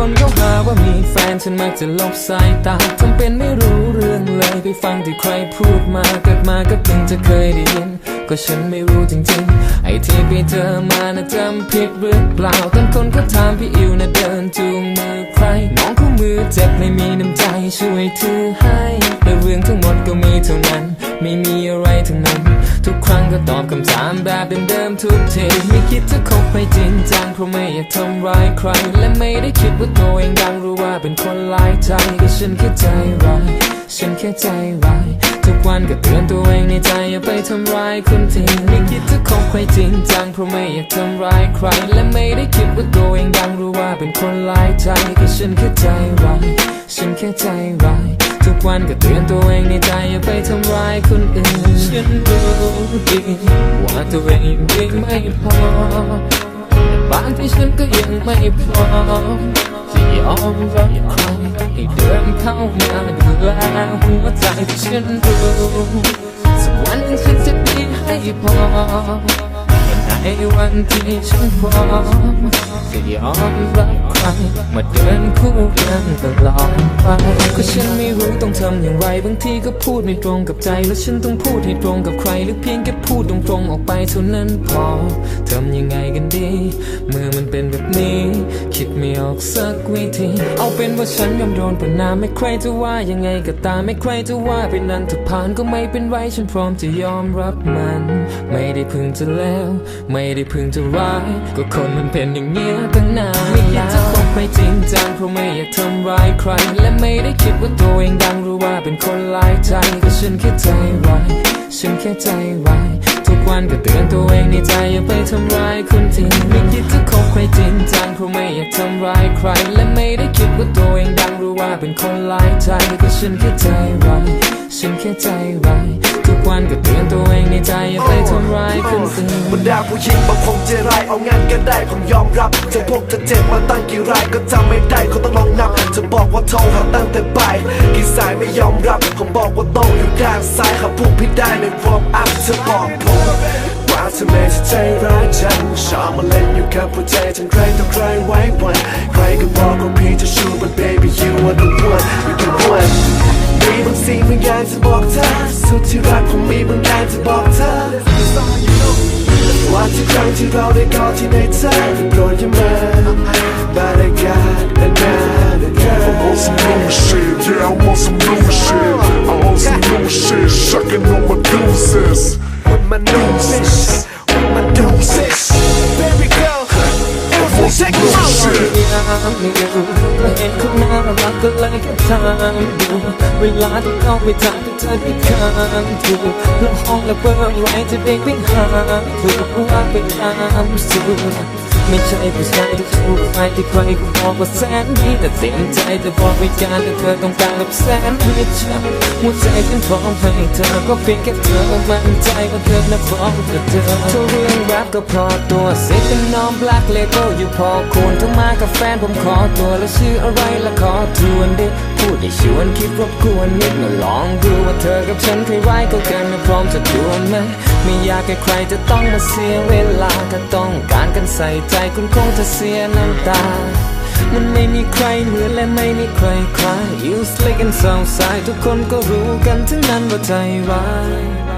คนก็หาว่ามีแฟนฉันมักจะลบสายตาทำเป็นไม่รู้เรื่องเลยไปฟังที่ใครพูดมาเกิดมาก็เพิ่งจะเคยได้ยิน ก็ฉันไม่รู้จริงๆ ไอ้ที่ไปเจอมานะจำผิดหรือเปล่าต้นคนก็ถามพี่อิวนะเดินจูงมือใคร น้องคู่มือเจ็บไม่มีน้ำใจช่วยถือให้แต่เรื่องทั้งหมดก็มีเท่านั้น ไม่มีอะไรทั้งนั้น ทุกครั้งก็ตอบคำถามแบบเดิมๆทุกทีไม่คิดจะคบไปจริงจังเพราะไม่อยากทำร้ายใคร และไม่ได้คิดว่าตัวเองดังหรือว่าเป็นคนหลายใจก็ฉันแค่ใจร้ายฉันแค่ใจร้าย วันก็เตือนตัวเองในใจอย่าไปทำร้ายคนที่ไม่คิดจะคบใครจริงจังเพราะไม่อยากทำร้ายใคร และไม่ได้คิดว่าตัวเองดังรู้ว่าเป็นคนหลายใจก็ฉันแค่ใจร้ายฉันแค่ใจร้ายทุกวันก็เตือนตัวเองในใจอย่าไปทำร้ายคนอื่น ฉันรู้ดีว่าตัวเองยังไม่พอ บางที่ฉันก็ยังไม่พร้อมที่ยอมรับใครให้เดินเข้ามาดูแลหัวใจที่ฉันรู้สักวันฉันจะดีให้พอในวันที่ฉันพร้อมจะยอมรับใคร มาเดินคู่กันตลอดไปก็ฉันไม่รู้ต้องทำอย่างไร บางทีก็พูดไม่ตรงกับใจ แล้วฉันต้องพูดให้ตรงกับใคร หรือเพียงแค่พูดตรงๆออกไปเท่านั้นพอทำยังไงกันดี เมื่อมันเป็นแบบนี้ คิดไม่ออกสักวิธี เอาเป็นว่าฉันยอมโดนประนามไม่ใครจะว่ายังไงก็ตามไม่ใครจะว่าไปนั้นถ้าผ่านก็ไม่เป็นไรฉันพร้อมจะยอมรับมัน ไม่ได้พึงจะแล้ว ไม่ได้พึงจะร้ายก็คนมันเป็นอย่างเงี้ยตั้งนานไม่อยากจะบไปจริงจังเพราะไม่อยากทำร้ายใคร และไม่ได้คิดว่าตัวเองดังหรู้ว่าเป็นคนหลายใจก็ฉันแค่ใจร้ายฉันแค่ใจร้ายทุกวันก็เตือนตัวเองในใจอย่าไปทำร้ายคนที่ไม่คิดจะคบใครจริงจังเพราะไม่อยากทำร้ายใคร และไม่ได้คิดว่าตัวเองดังหรู้ว่าเป็นคนหลายใจก็ฉันแค่ใจร้ายฉันแค่ใจร้าย วันก็เตือนตัวเองในใจอย่าไปทำร้ายคนอื่นบรรดาผู้หญิงบางคงใจร้ายเอางานก็ได้ผมยอมรับเจะพวกเธอเจ็บมาตั้งกี่รายก็จำไม่ได้เขาต้องลองนับจะบอกว่าโทรหาตั้งแต่บ่ายกี่สายไม่ยอมรับผมบอกว่าโต้องอยู่ด้านซ้ายหาพวกพี่ได้ในวอร์มอัพเธอบอกผมว่าเธอไม่ใช่ใจร้ายจังชอบมาเล่นอยู่กับหัวใจทั้งใครต่อใครไว้วันใครก็บอกว่าพี่จะชู but baby you are the one สิ่งบางอย่างจะบอกเธอ สุดที่รักผมมีบางอย่างจะบอกเธอว่าทุกครั้งที่เราได้กอดที่ในเธอโปรดอย่ามา everything take New my shit. ยามอยู่เห็นคุณน่ารักก็เลยแค่ทำดูเวลาที่เขาไปจากเธอที่ข้างถูกแล้วห้องและเบอร์อะไรจะเด้งไปหาถูกว่าไปตามสู ไม่ใช่ผู้ชายที่ถูกไปที่ใครก็บอกว่าแสนดีแต่เต็มใจจะบอกวิจารณ์แต่เธอต้องการแบบแสนไม่ใช่หัวใจฉันพร้อมให้เธอก็เพียงแค่เธอมั่นใจว่าเธอน่ะพร้อมกับเธอทุกเรื่องแรักก็พอตัวเสียเป็นน้องแบล็คเลเบลอยู่พอควรทั้งมากับแฟนผมขอตัวแล้วชื่ออะไรละขอทวนดิพูดได้ชวนคิดรบกวนนิดมาลองดูว่าเธอกับฉันเคยไว้ก็กันนะพร้อมจะดวนไหมไม่อยากให้ใครจะต้องมาเสียเวลาถ้าต้องการกันใส่ใจคุณคงจะเสียน้ำตา มันไม่มีใครเหมือนและไม่มีใครคล้าย You slick and so s i d ทุกคนก็รู้กันทั้งนั้นว่าใจร้าย